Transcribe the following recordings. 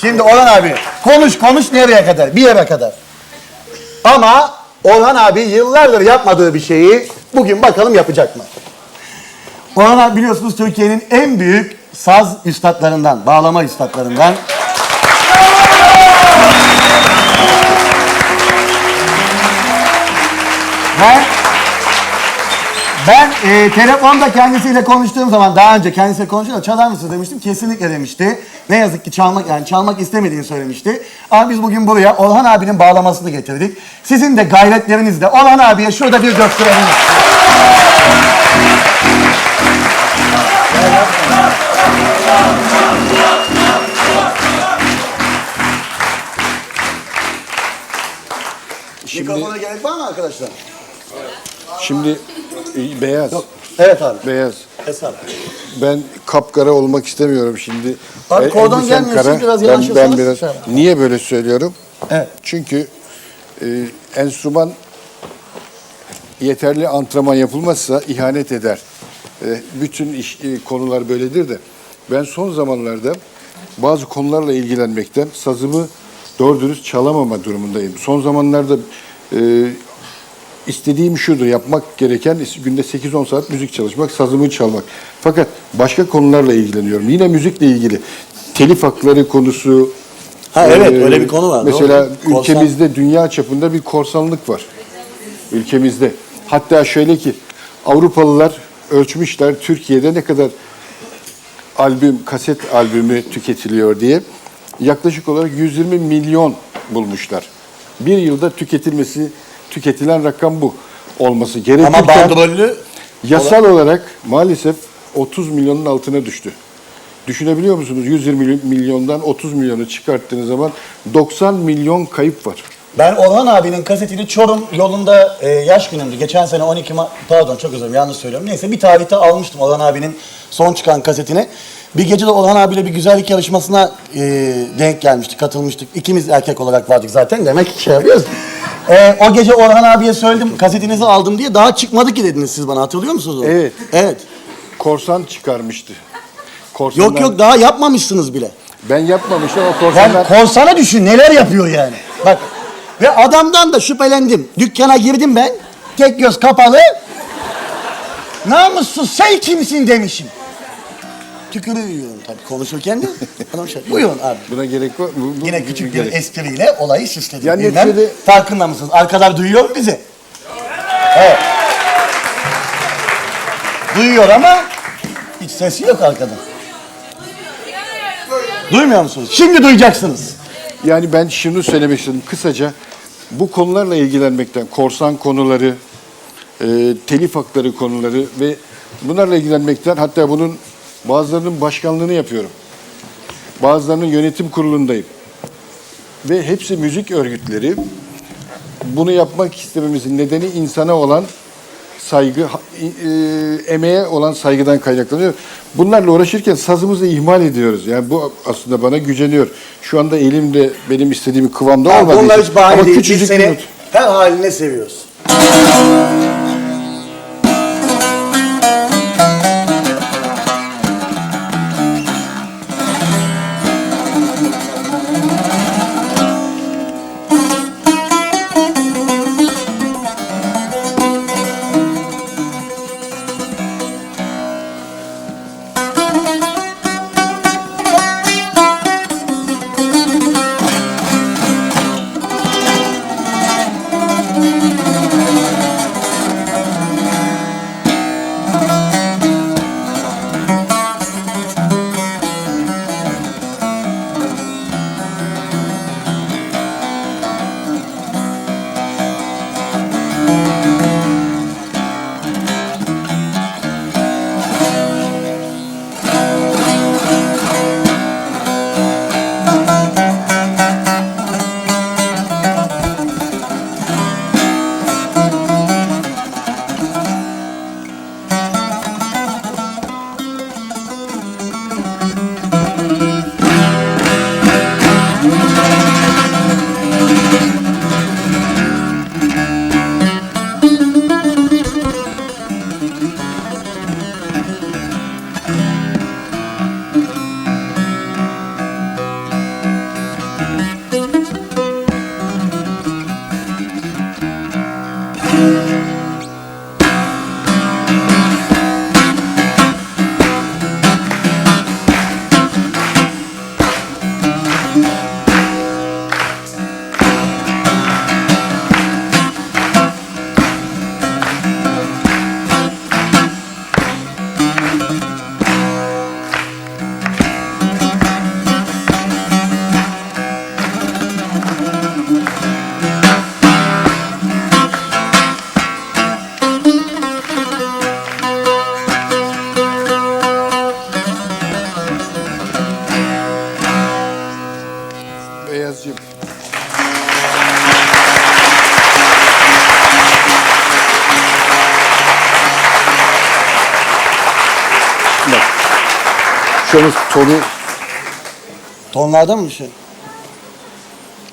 Şimdi Orhan abi konuş konuş nereye kadar? Bir yere kadar. Ama Orhan abi yıllardır yapmadığı bir şeyi bugün bakalım yapacak mı? Orhan abi biliyorsunuz Türkiye'nin en büyük saz üstadlarından, bağlama üstadlarından. Ben e, telefonda kendisiyle konuştuğum zaman daha önce kendisiyle konuştuğumda çalar mısın demiştim. Kesinlikle demişti. Ne yazık ki çalmak yani çalmak istemediğini söylemişti. Ama biz bugün buraya Orhan abinin bağlamasını getirdik. Sizin de gayretlerinizle Orhan abiye şurada bir gösterelim. Şimdi, Mikrofona gerek var mı arkadaşlar? şimdi e, beyaz, Evet abi. beyaz. Hesap. Ben kapkara olmak istemiyorum şimdi. Abi E, kordon elbisem gelmiyor, siz biraz ben, yanaşırsanız ben biraz, şey Niye böyle söylüyorum? Evet. Çünkü e, enstrüman yeterli antrenman yapılmazsa ihanet eder. E, bütün iş, e, konular böyledir de. Ben son zamanlarda bazı konularla ilgilenmekten sazımı doğru dürüst çalamama durumundayım. Son zamanlarda e, istediğim şudur, yapmak gereken günde 8-10 saat müzik çalışmak, sazımı çalmak. Fakat başka konularla ilgileniyorum. Yine müzikle ilgili. Telif hakları konusu. Ha, evet, e, öyle bir konu var, Mesela doğru. Korsan- ülkemizde dünya çapında bir korsanlık var. Ülkemizde. Hatta şöyle ki Avrupalılar ölçmüşler Türkiye'de ne kadar albüm, kaset albümü tüketiliyor diye. Yaklaşık olarak 120 milyon bulmuşlar. Bir yılda tüketilmesi, tüketilen rakam bu olması gerekirken Ama bandrollü yasal olarak maalesef 30 milyonun altına düştü. Düşünebiliyor musunuz? 120 milyondan 30 milyonu çıkarttığınız zaman 90 milyon kayıp var. Ben Orhan abinin kasetini Çorum yolunda e, yaş günümdü. Geçen sene 12 Ma pardon çok özür dilerim yanlış söylüyorum. Neyse bir tarihte almıştım Orhan abinin son çıkan kasetini. Bir gece de Orhan abiyle bir güzellik yarışmasına e, denk gelmiştik, katılmıştık. İkimiz erkek olarak vardık zaten. Demek ki şey yapıyoruz. E, o gece Orhan abiye söyledim kasetinizi aldım diye. Daha çıkmadı ki dediniz siz bana hatırlıyor musunuz? onu? Evet. Evet. Korsan çıkarmıştı. Korsanlar- Yok yok daha yapmamışsınız bile. Ben yapmamıştım ama Yani korsanlar... korsana düşün neler yapıyor yani. Bak ve adamdan da şüphelendim. Dükkana girdim ben. Tek göz kapalı. Namussuz sen kimsin demişim. Tükürüyorum tabii konuşurken de. Adam şey, buyurun abi. Buna gerek var. Bu, bu- Yine küçük bir gerek. espriyle olayı süsledim. Yani Bilmem neticede- farkında mısınız? Arkadan duyuyor mu bizi? Evet. Duyuyor ama hiç sesi yok arkadan. Duymuyor musunuz? Şimdi duyacaksınız. Yani ben şunu söylemek istedim. Kısaca bu konularla ilgilenmekten, korsan konuları, e, telif hakları konuları ve bunlarla ilgilenmekten hatta bunun bazılarının başkanlığını yapıyorum. Bazılarının yönetim kurulundayım. Ve hepsi müzik örgütleri. Bunu yapmak istememizin nedeni insana olan saygı, e, emeğe olan saygıdan kaynaklanıyor. Bunlarla uğraşırken sazımızı ihmal ediyoruz. Yani bu aslında bana güceniyor. Şu anda elimde benim istediğim kıvamda Bunlar için. hiç bahane Ama değil. Küçücük seni her haline seviyoruz. Şöyle tonu Tonlarda mı bir şey?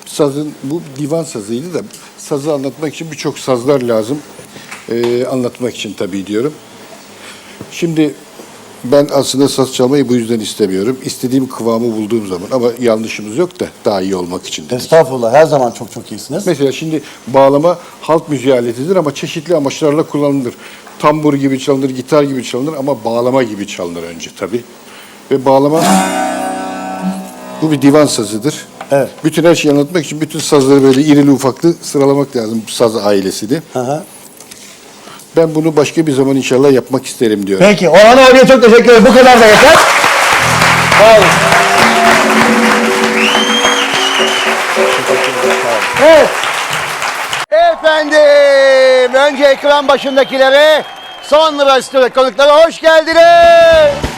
sazın bu divan sazıydı da sazı anlatmak için birçok sazlar lazım. Ee, anlatmak için tabii diyorum. Şimdi ben aslında saz çalmayı bu yüzden istemiyorum. İstediğim kıvamı bulduğum zaman ama yanlışımız yok da daha iyi olmak için. dedik. Estağfurullah her zaman çok çok iyisiniz. Mesela şimdi bağlama halk müziği aletidir ama çeşitli amaçlarla kullanılır. Tambur gibi çalınır, gitar gibi çalınır ama bağlama gibi çalınır önce tabii. Ve bağlama bu bir divan sazıdır. Evet. Bütün her şeyi anlatmak için bütün sazları böyle irili ufaklı sıralamak lazım bu saz ailesini. Hı. Ben bunu başka bir zaman inşallah yapmak isterim diyorum. Peki Orhan abiye çok teşekkür ederim. Bu kadar da yeter. Sağ olun. Evet. Efendim, önce ekran başındakilere, sonra stüdyo konuklara hoş geldiniz.